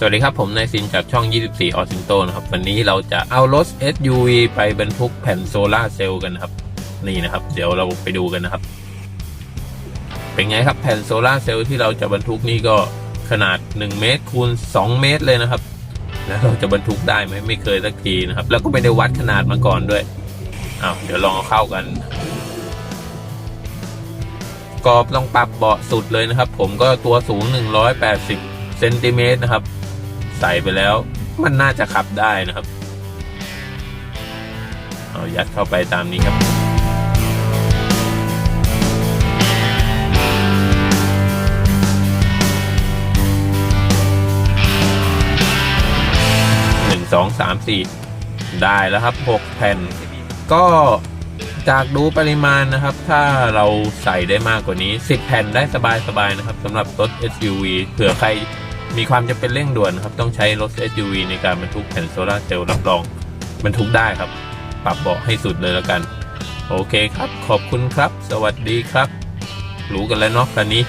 สวัสดีครับ ผมนายซินจากช่อง 24 ออซินโตนะครับ วันนี้เราจะเอารถ SUV ไปบรรทุกแผ่นโซลาร์เซลล์กันครับ นี่นะครับ เดี๋ยวเราไปดูกันนะครับ เป็นไงครับแผ่นโซลาร์เซลล์ที่เราจะบรรทุกนี่ก็ขนาด 1 เมตรคูณ 2 เมตรเลยนะครับ แล้วเราจะบรรทุกได้ไหมไม่เคยสักทีนะครับ แล้วก็ไม่ได้วัดขนาดมาก่อนด้วยอ้าวเดี๋ยวลองเอาเข้ากันกรอบต้องปรับเบาะสุดเลยนะครับ ผมก็ตัวสูง 180เซนติเมตรนะครับ ใส่ไปแล้ว มันน่าจะขับได้นะครับ เอายัดเข้าไปตามนี้ครับ หนึ่งสองสามสี่ได้แล้วครับหกแผ่น ก็จากดูปริมาณนะครับ ถ้าเราใส่ได้มากกว่านี้ 10 แผ่นได้สบายๆนะครับสำหรับรถ SUV เผื่อใคร มีความจำเป็นเร่งด่วนครับ ต้องใช้รถ SUV ในการบรรทุกแผ่นโซลาร์เซลล์รับรองบรรทุกได้ครับ ปรับเบาะให้สุดเลยแล้วกัน โอเคครับ ขอบคุณครับ สวัสดีครับ รู้กันแล้วเนาะคันนี้